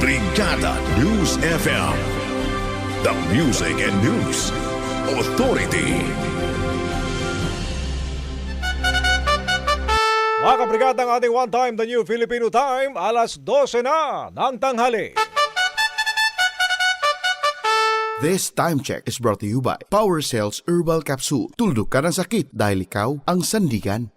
Brigada News FM, the music and news authority. Mga kabrigada ang ating one time, the new Filipino time, alas 12 na ng tanghali. This time check is brought to you by Power Cells Herbal Capsule. Tuldok ka ng sakit dahil ikaw ang sandigan.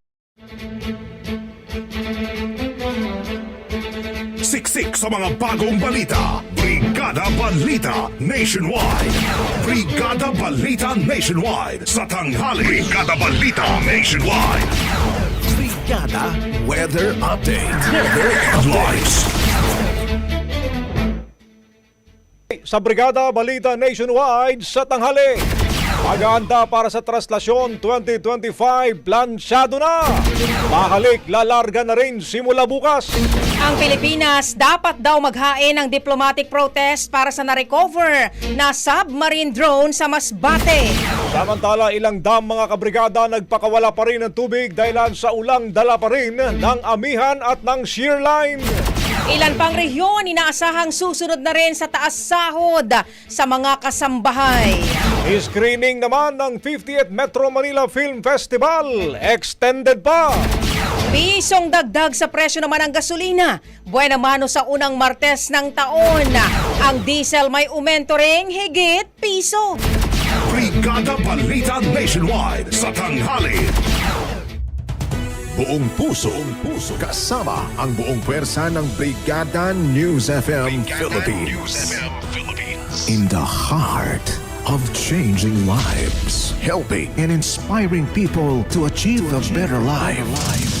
Siksik sa mga bagong balita. Brigada Balita Nationwide. Brigada Balita Nationwide sa tanghali. Brigada Balita Nationwide. Brigada Weather Update. Headlines. Sa Brigada Balita Nationwide sa tanghali. Pag-aanda para sa Traslasyon 2025, plansyado na. Mahalik, lalarga na rin simula bukas. Ang Pilipinas dapat daw maghain ng diplomatic protest para sa na-recover na submarine drone sa Masbate. Samantala, ilang dam mga kabrigada nagpakawala pa rin ng tubig dahilan sa ulang dala pa rin ng amihan at ng shear line. Ilan pang rehiyon inaasahang susunod na rin sa taas sahod sa mga kasambahay. Screening naman ng 50th Metro Manila Film Festival. Extended pa. Pisong dagdag sa presyo naman ng gasolina. Buena mano sa unang Martes ng taon. Ang diesel may umento ring higit piso. Brigada Balita Nationwide sa tanghali. Buong puso, buong puso, kasama ang buong pwersa ng Brigada News FM Philippines. In the heart of changing lives, helping and inspiring people to achieve a better life.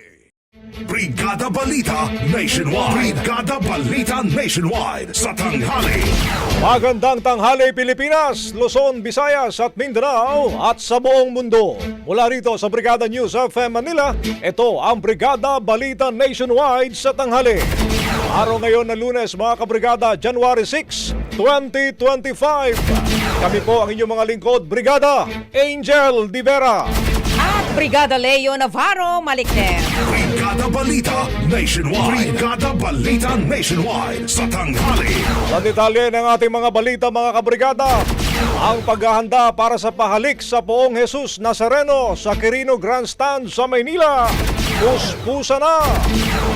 Brigada Balita Nationwide. Brigada Balita Nationwide sa tanghali. Magandang tanghali Pilipinas, Luzon, Visayas at Mindanao at sa buong mundo. Mula rito sa Brigada News FM Manila, ito ang Brigada Balita Nationwide sa tanghali. Araw ngayon na lunes mga kabrigada, January 6, 2025. Kami po ang inyong mga lingkod, Brigada Angel Di Vera. At Brigada Leo Navarro Malikner. Brigada Balita Nationwide. Brigada Balita Nationwide sa tanghali. Sa detalye ng ating mga balita mga kabrigada, ang paghahanda para sa pahalik sa poong Jesus Nazareno sa Quirino Grandstand sa Maynila. Puspusa na!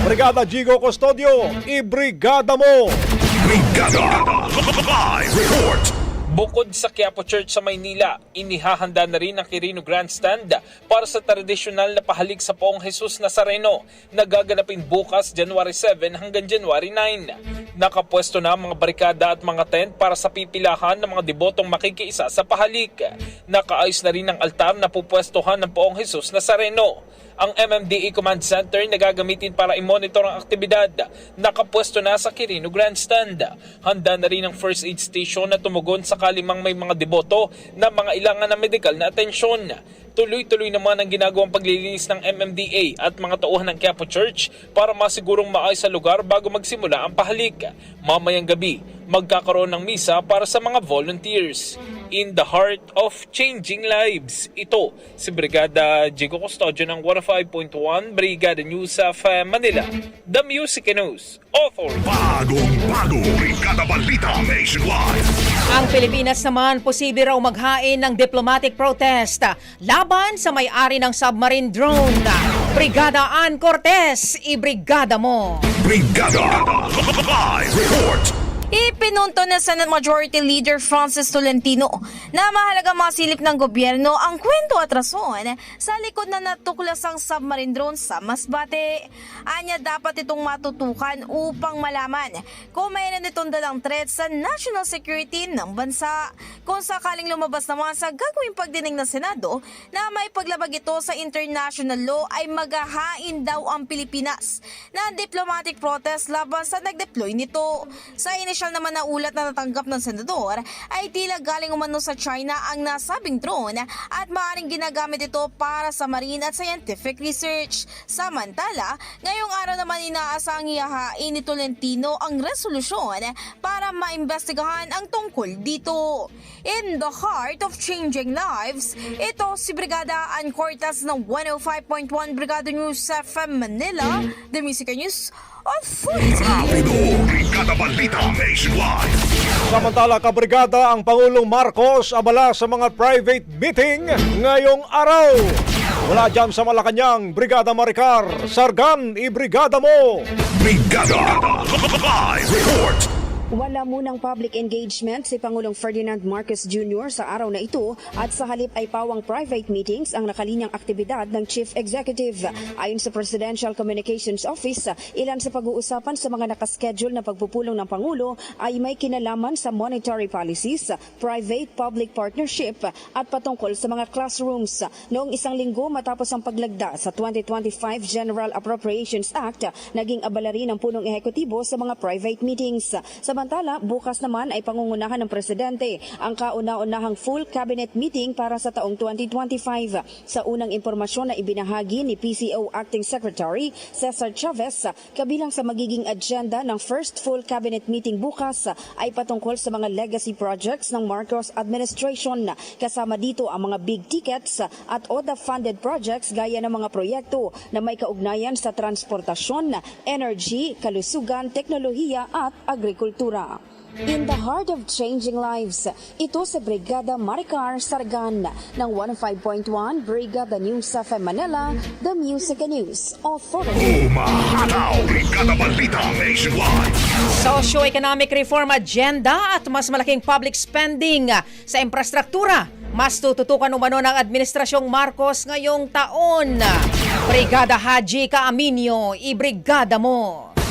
Brigada Gigo Custodio, ibrigada mo! Brigada Live Report. Bukod sa Quiapo Church sa Maynila, inihahanda na rin ang Quirino Grandstand para sa tradisyonal na pahalik sa poong Jesus Nazareno na gaganapin bukas January 7 hanggang January 9. Nakapwesto na ang mga barikada at mga tent para sa pipilahan ng mga debotong makikiisa sa pahalik. Nakaayos na rin ang altar na pupwestohan ng poong Jesus Nazareno. Ang MMDA Command Center na gagamitin para i-monitor ang aktibidad nakapwesto na sa Quirino Grandstand. Handa na rin ang first aid station na tumugon sakali mang may mga deboto na mga ilangan ng medical na atensyon. Tuloy-tuloy naman ang ginagawang paglilinis ng MMDA at mga tauhan ng Quiapo Church para masigurong maayos sa lugar bago magsimula ang pahalik. Mamayang gabi, magkakaroon ng misa para sa mga volunteers. In the heart of changing lives. Ito si Brigada Jigo Custodio ng 105.1 Brigada News of Manila. The Music News Authority. Bagong bago. Brigada Balita Nationwide. Ang Pilipinas naman posible raw maghain ng diplomatic protest laban sa may-ari ng submarine drone. Brigada Ann Cortez, ibrigada mo. Brigada Live Report Ipinunto ng Senate Majority Leader Francis Tolentino na mahalaga masilip ng gobyerno ang kwento at rason sa likod na natuklasang submarine drone sa Masbate. Anya dapat itong matutukan upang malaman kung mayroon itong dalang threat sa national security ng bansa. Kung sakaling lumabas naman sa gagawing pagdinig ng Senado na may paglabag ito sa international law ay maghahain daw ang Pilipinas ng diplomatic protest laban sa nag-deploy nito. Sa inisyal naman na ulat na natanggap ng senador ay tila galing umano sa China ang nasabing drone at maaaring ginagamit ito para sa marine at scientific research. Samantala, ngayong araw naman inaasang ihahain ni Tolentino ang resolusyon para maimbestigahan ang tungkol dito. In the heart of changing lives, ito si Brigada Ann Cortas ng 105.1 Brigada News FM Manila, The Music News Authority. Rapido Brigada Balita Nationwide Samantala, kabrigada ang Pangulong Marcos abala sa mga private meeting ngayong araw. Wala dyan sa Malacanang, Brigada Maricar, Sargan, ibrigada mo! Brigada Live Report Wala munang public engagement si Pangulong Ferdinand Marcos Jr. sa araw na ito at sa halip ay pawang private meetings ang nakalinyang aktibidad ng Chief Executive. Ayon sa Presidential Communications Office, ilan sa pag-uusapan sa mga nakaschedule na pagpupulong ng Pangulo ay may kinalaman sa monetary policies, private-public partnership at patungkol sa mga classrooms. Noong isang linggo matapos ang paglagda sa 2025 General Appropriations Act, naging abala rin ang punong ehekutibo sa mga private meetings. Samantala, bukas naman ay pangungunahan ng Presidente ang kauna-unahang full cabinet meeting para sa taong 2025. Sa unang impormasyon na ibinahagi ni PCO Acting Secretary Cesar Chavez, kabilang sa magiging agenda ng first full cabinet meeting bukas ay patungkol sa mga legacy projects ng Marcos administration. Kasama dito ang mga big tickets at ODA-funded projects gaya ng mga proyekto na may kaugnayan sa transportasyon, energy, kalusugan, teknolohiya at agrikultura. In the heart of changing lives, ito sa Brigada Maricar Sargan ng 105.1 Brigada News FM Manila, The Music and News Authority. Umahataw Brigada Balita Nationwide Socio-economic reform agenda at mas malaking public spending sa infrastruktura. Mas tututukan umano ng Administrasyong Marcos ngayong taon. Brigada Haji Kaaminyo, ibrigada mo.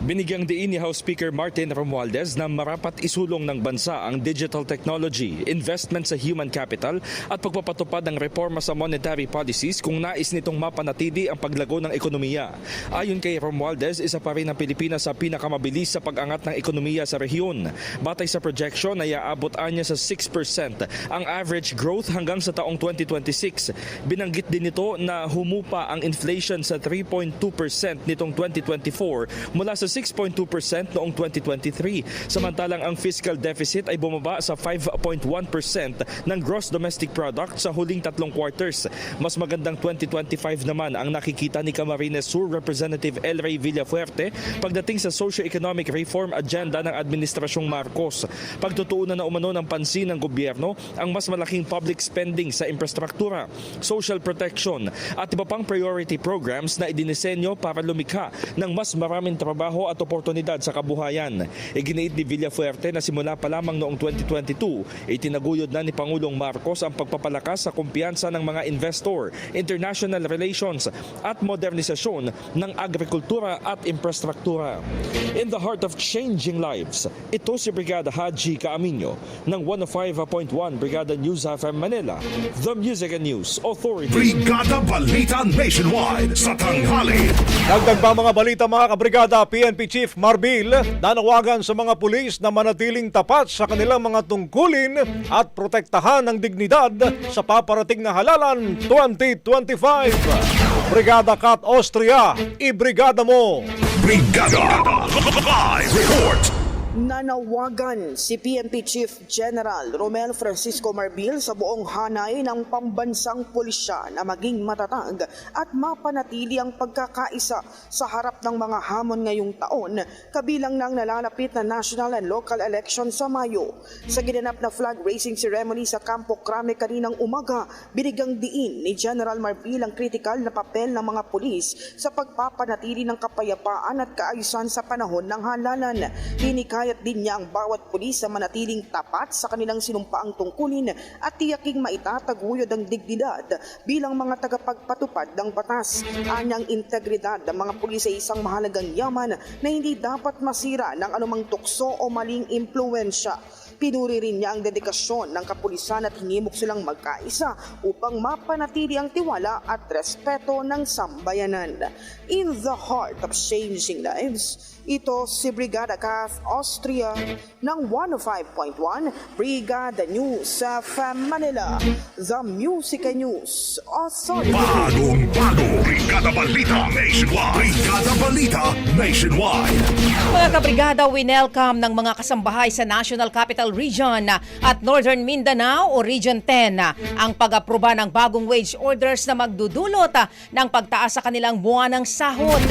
Binigyang diin ni House Speaker Martin Romualdez na marapat isulong ng bansa ang digital technology, investment sa human capital at pagpapatupad ng reforma sa monetary policies kung nais nitong mapanatili ang paglago ng ekonomiya. Ayon kay Romualdez, isa pa rin ang Pilipinas sa pinakamabilis sa pag-angat ng ekonomiya sa rehiyon. Batay sa projection ay aabot anya sa 6% ang average growth hanggang sa taong 2026. Binanggit din nito na humupa ang inflation sa 3.2% nitong 2024 mula sa 6.2% noong 2023. Samantalang ang fiscal deficit ay bumaba sa 5.1% ng gross domestic product sa huling tatlong quarters. Mas magandang 2025 naman ang nakikita ni Camarines Sur Representative El Rey Villafuerte pagdating sa socio-economic reform agenda ng Administrasyong Marcos. Pagtutuunan na umano ng pansin ng gobyerno ang mas malaking public spending sa infrastruktura, social protection at iba pang priority programs na idinisenyo para lumikha ng mas maraming trabaho at oportunidad sa kabuhayan. Iginiit ni Villafuerte na simula pa lamang noong 2022, itinaguyod na ni Pangulong Marcos ang pagpapalakas sa kumpiyansa ng mga investor, international relations at modernisasyon ng agrikultura at infrastruktura. In the heart of changing lives, ito si Brigada Haji Kaaminyo ng 105.1 Brigada News FM Manila, The Music and News Authority. Brigada Balita Nationwide sa tanghali Dagdag pa mga balita mga kabrigada, PNP Chief Marbil nanawagan sa mga pulis na manatiling tapat sa kanilang mga tungkulin at protektahan ang dignidad sa paparating na halalan 2025. Brigada Kat Austria, ibrigada mo! Brigada Live Report Nanawagan si PNP Chief General Romel Francisco Marbil sa buong hanay ng pambansang pulisya na maging matatag at mapanatili ang pagkakaisa sa harap ng mga hamon ngayong taon kabilang ng nalalapit na national and local election sa Mayo. Sa ginanap na flag raising ceremony sa Campo Crame kaninang umaga, binigang diin ni General Marbil ang kritikal na papel ng mga pulis sa pagpapanatili ng kapayapaan at kaayusan sa panahon ng halalan. Hinikayat din niya ang bawat pulis na manatiling tapat sa kanilang sinumpaang tungkulin at tiyaking maitataguyod ang dignidad bilang mga tagapagpatupad ng batas. Anyang integridad ng mga pulis ay isang mahalagang yaman na hindi dapat masira ng anumang tukso o maling impluensya. Pinuri rin niya ang dedikasyon ng kapulisan at hinimok silang magkaisa upang mapanatili ang tiwala at respeto ng sambayanan. In the heart of changing lives, ito si Brigada Kath Austria ng 105.1 Brigada News sa Manila, The Music News Authority. Bagong bago, Brigada Balita Nationwide. Brigada Balita Nationwide. Mga kabrigada, winelcome ng mga kasambahay sa National Capital Region at Northern Mindanao o Region 10 ang pag-aproba ng bagong wage orders na magdudulot ng pagtaas sa kanilang buwanang sahod.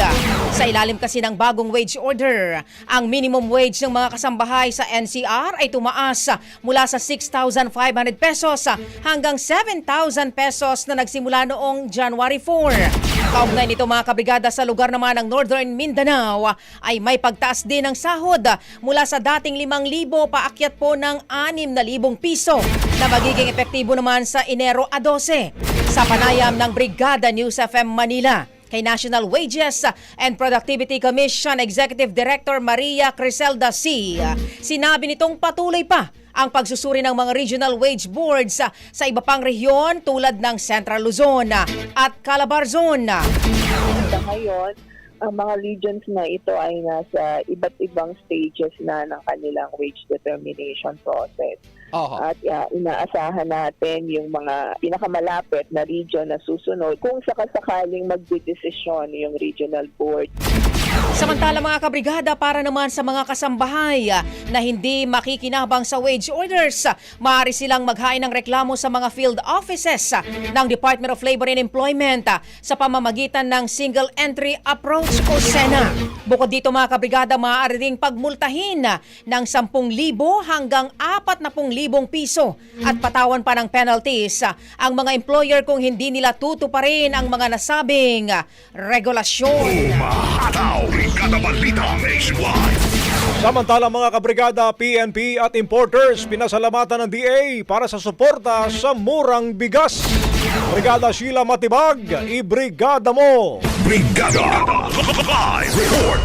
Sa ilalim kasi ng bagong wage order, ang minimum wage ng mga kasambahay sa NCR ay tumaas mula sa 6,500 pesos hanggang 7,000 pesos na nagsimula noong January 4. Kaugnay nito mga kabrigada sa lugar naman ng Northern Mindanao ay may pagtaas din ng sahod mula sa dating 5,000 paakyat po ng 6,000 piso na magiging epektibo naman sa Enero a 12 sa panayam ng Brigada News FM Manila kay National Wages and Productivity Commission Executive Director Maria Criselda C. Sinabi nitong patuloy pa ang pagsusuri ng mga regional wage boards sa, iba pang rehiyon tulad ng Central Luzon at Calabarzon. Sa ngayon, ang mga regions na ito ay nasa iba't ibang stages na ng kanilang wage determination process. At uh, inaasahan natin yung mga pinakamalapit na region na susunod kung sakasakaling magdidesisyon yung regional board. Samantala mga kabrigada para naman sa mga kasambahay ah, na hindi makikinabang sa wage orders, ah, maaari silang maghain ng reklamo sa mga field offices ah, ng Department of Labor and Employment sa pamamagitan ng Single Entry Approach o SENA. Bukod dito mga kabrigada, maaari ring pagmultahin ah, ng 10,000 hanggang 40,000 piso at patawan pa ng penalties ang mga employer kung hindi nila tutuparin ang mga nasabing regulasyon. Umahataw, Brigada Balita Nationwide. Samantala mga kabrigada, PNP at importers pinasalamatan ng DA para sa suporta sa murang bigas. Brigada Sheila Matibag, ibrigada mo! Brigada Live Report.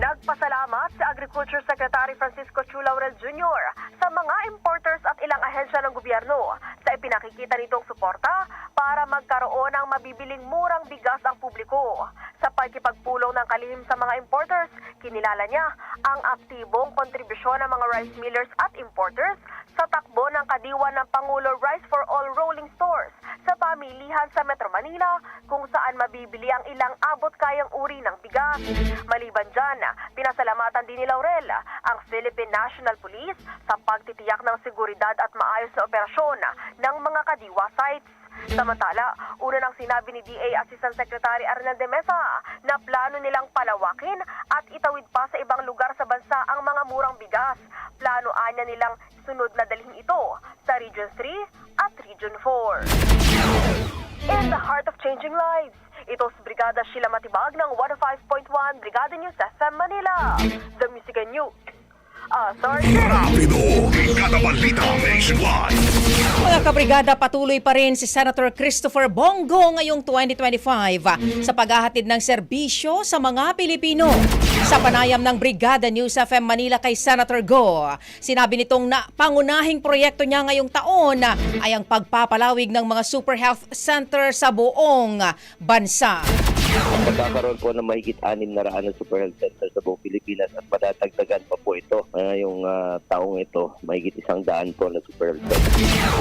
Nagpasalamat Agriculture Secretary Francisco Chu Laurel Jr. sa mga importers at ilang ahensya ng gobyerno sa ipinakikita nitong suporta para magkaroon ng mabibiling murang bigas ang publiko. Sa pagkipagpulong ng kalihim sa mga importers, kinilala niya ang aktibong kontribusyon ng mga rice millers at importers sa takbo ng kadiwa ng Pangulo Rice for All Rolling Stores sa pamilihan sa Metro Manila kung saan mabibili ang ilang abot kayang uri ng bigas. Maliban dyan, pinasalamatan din ni Laurel ang Philippine National Police sa pagtitiyak ng seguridad at maayos na operasyon ng mga kadiwa sites. Samantala, una nang sinabi ni DA Assistant Secretary Arnel de Mesa na plano nilang palawakin at itawid pa sa ibang lugar sa bansa ang mga murang bigas. Plano anya nilang sunod na dalhin ito sa Region 3 at Region 4. In the heart of changing lives, ito si Brigada Sheila Matibag ng 105.1 Brigada News FM Manila. The Music and News. Ah, sorry. Rapido, Brigada Balita Nationwide. Mga kabrigada, patuloy pa rin si Senator Christopher Bongo ngayong 2025 ah, sa paghahatid ng serbisyo sa mga Pilipino. Sa panayam ng Brigada News FM Manila kay Senator Go, sinabi nitong na pangunahing proyekto niya ngayong taon ay ang pagpapalawig ng mga super health center sa buong bansa. Magkakaroon po ng mahigit anim na raan na super health center sa buong Pilipinas at madadagdagan pa po ito ngayong ah, taong ito. Mahigit isang daan po na super health center.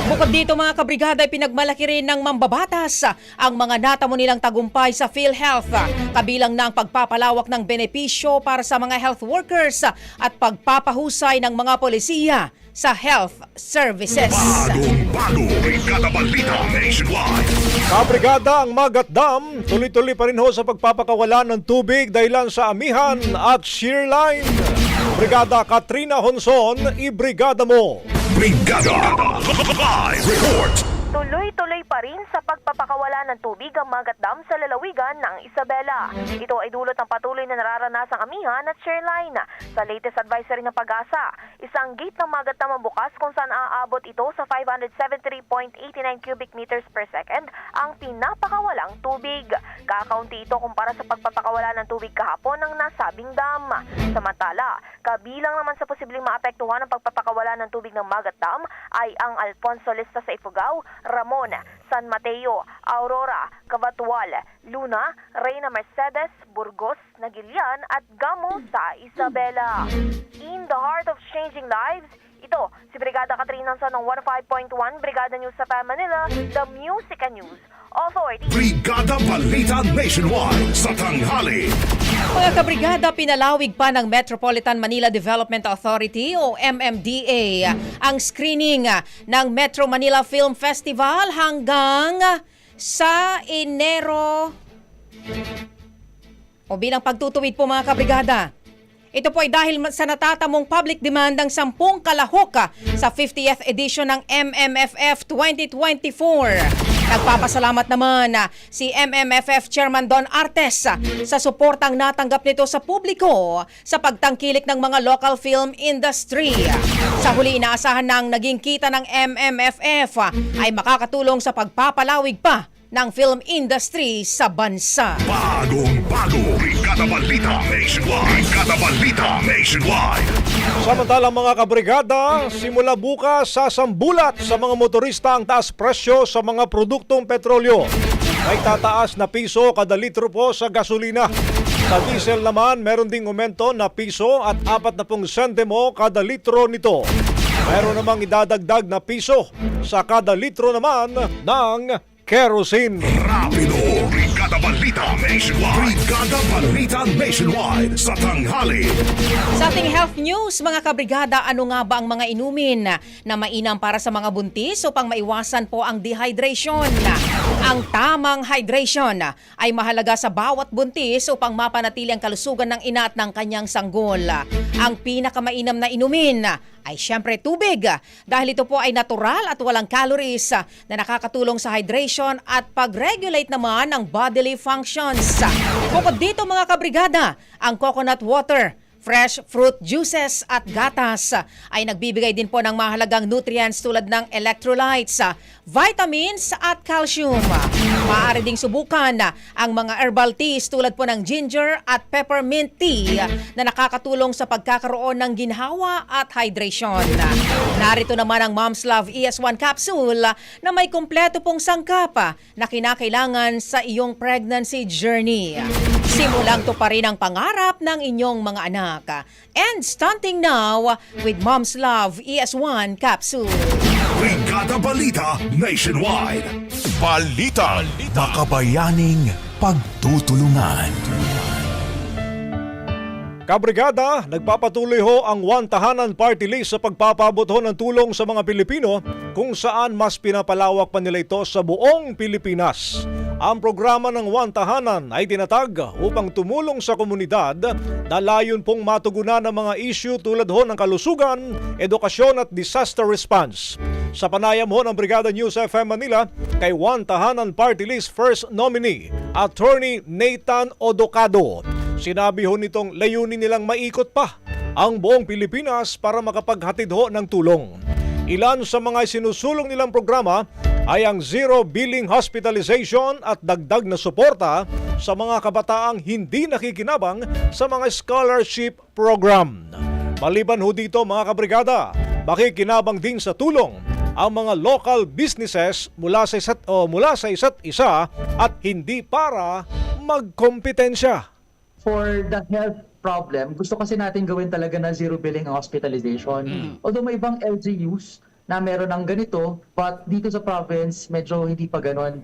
Bukod dito mga kabrigada ay pinagmalaki rin ng mambabatas ang mga natamo nilang tagumpay sa PhilHealth. Kabilang na ang pagpapalawak ng benepisyo para sa mga health workers at pagpapahusay ng mga polisiya sa health services. Bagong bago, Brigada Balita Nationwide. Kabrigada ang Magat Dam, tuloy-tuloy pa rin ho sa pagpapakawalan ng tubig dahilan sa amihan at shear line. Brigada Katrina Honson, ibrigada mo. Brigada Live Report. Tuloy-tuloy pa rin sa pagpapakawala ng tubig ang Magat Dam sa lalawigan ng Isabela. Ito ay dulot ng patuloy na nararanasang amihan at shareline. Sa latest advisory ng pag-asa, isang gate ng Magat Dam ang bukas kung saan aabot ito sa 573.89 cubic meters per second ang pinapakawalang tubig. Kakaunti ito kumpara sa pagpapakawala ng tubig kahapon ng nasabing dam. Samantala, kabilang naman sa posibleng maapektuhan ng pagpapakawala ng tubig ng Magat Dam ay ang Alfonso Lista sa Ifugao, Ramon, San Mateo, Aurora, Cavatual, Luna, Reyna Mercedes, Burgos, Nagilian at Gamo sa Isabela. In the heart of changing lives, ito si Brigada Katrina sa ng 105.1 Brigada News sa Manila, the Music and News Authority. Brigada Balita Nationwide sa tanghali. Mga kabrigada, pinalawig pa ng Metropolitan Manila Development Authority o MMDA ang screening ng Metro Manila Film Festival hanggang sa Enero o bilang pagtutuwid po mga kabrigada. Ito po ay dahil sa natatamong public demand ng 10 kalahok sa 50th edition ng MMFF 2024. Nagpapasalamat naman ah, si MMFF Chairman Don Artes ah, sa suportang natanggap nito sa publiko sa pagtangkilik ng mga local film industry. Sa huli inaasahan ng naging kita ng MMFF ah, ay makakatulong sa pagpapalawig pa ng film industry sa bansa. Bagong bago, Brigada Balita Nationwide. Brigada Balita Nationwide. Samantalang mga kabrigada, simula bukas sasambulat sa mga motorista ang taas presyo sa mga produktong petrolyo. May tataas na piso kada litro po sa gasolina. Sa diesel naman, meron ding aumento na piso at 40 sentimo kada litro nito. Meron namang idadagdag na piso sa kada litro naman ng kerosene. Rapido, Brigada Balita Nationwide. Brigada Balita Nationwide sa tanghali. Sa ating health news, mga kabrigada, ano nga ba ang mga inumin na mainam para sa mga buntis upang maiwasan po ang dehydration? Ang tamang hydration ay mahalaga sa bawat buntis upang mapanatili ang kalusugan ng ina at ng kanyang sanggol. Ang pinakamainam na inumin ay syempre tubig dahil ito po ay natural at walang calories na nakakatulong sa hydration at pag-regulate naman ng bodily functions. Bukod dito mga kabrigada, ang coconut water fresh fruit juices at gatas ay nagbibigay din po ng mahalagang nutrients tulad ng electrolytes, vitamins at calcium. Maaari ding subukan ang mga herbal teas tulad po ng ginger at peppermint tea na nakakatulong sa pagkakaroon ng ginhawa at hydration. Narito naman ang Mom's Love ES1 capsule na may kumpleto pong sangkap na kinakailangan sa iyong pregnancy journey. Simulang to pa rin ang pangarap ng inyong mga anak. And stunting now with Mom's Love ES1 capsule. Brigada Balita Nationwide. Balita. Makabayaning pagtutulungan. Kabrigada, nagpapatuloy ho ang One Tahanan Party List sa pagpapabot ho ng tulong sa mga Pilipino kung saan mas pinapalawak pa nila ito sa buong Pilipinas. Ang programa ng One Tahanan ay tinatag upang tumulong sa komunidad na layon pong matugunan ng mga issue tulad ho ng kalusugan, edukasyon at disaster response. Sa panayam ho ng Brigada News FM Manila kay One Tahanan Party List First Nominee, Attorney Nathan Odocado. Sinabi ho nitong layunin nilang maikot pa ang buong Pilipinas para makapaghatid ho ng tulong. Ilan sa mga sinusulong nilang programa ay ang zero billing hospitalization at dagdag na suporta sa mga kabataang hindi nakikinabang sa mga scholarship program. Maliban ho dito mga kabrigada, makikinabang din sa tulong ang mga local businesses mula sa isa't, o mula sa isa't isa at hindi para magkompetensya. for the health problem, gusto kasi natin gawin talaga na zero billing ang hospitalization. Although may ibang LGUs na meron ng ganito, but dito sa province, medyo hindi pa ganon.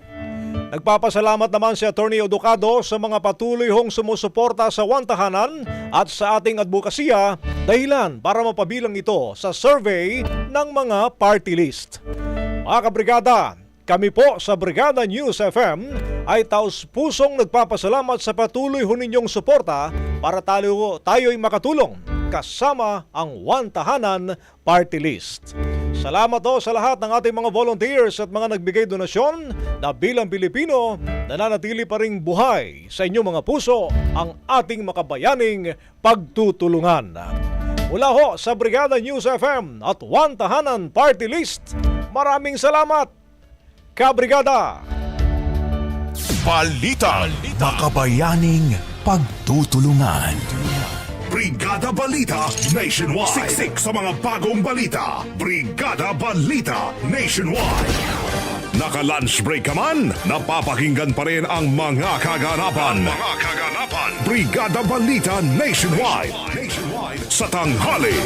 Nagpapasalamat naman si Attorney Oducado sa mga patuloy hong sumusuporta sa wantahanan at sa ating advokasya dahilan para mapabilang ito sa survey ng mga party list. Mga kabrigada, kami po sa Brigada News FM ay taos pusong nagpapasalamat sa patuloy ho ninyong suporta para tayo, tayo'y makatulong kasama ang Wantahanan Party List. Salamat ho sa lahat ng ating mga volunteers at mga nagbigay donasyon na bilang Pilipino nananatili pa ring buhay sa inyong mga puso ang ating makabayaning pagtutulungan. Mula ho sa Brigada News FM at Wantahanan Party List, maraming salamat! Kabrigada! Balita. Makabayaning pagtutulungan. Brigada Balita Nationwide. Siksik sa mga bagong balita. Brigada Balita Nationwide. Naka-lunch break ka man, napapakinggan pa rin ang mga kaganapan. mga kaganapan. Brigada Balita Nationwide. Nationwide. Sa tanghali.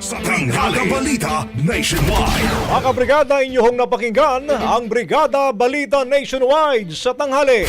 Sa Brigada Balita Nationwide. Mga kabrigada, inyong napakinggan ang Brigada Balita Nationwide sa tanghali.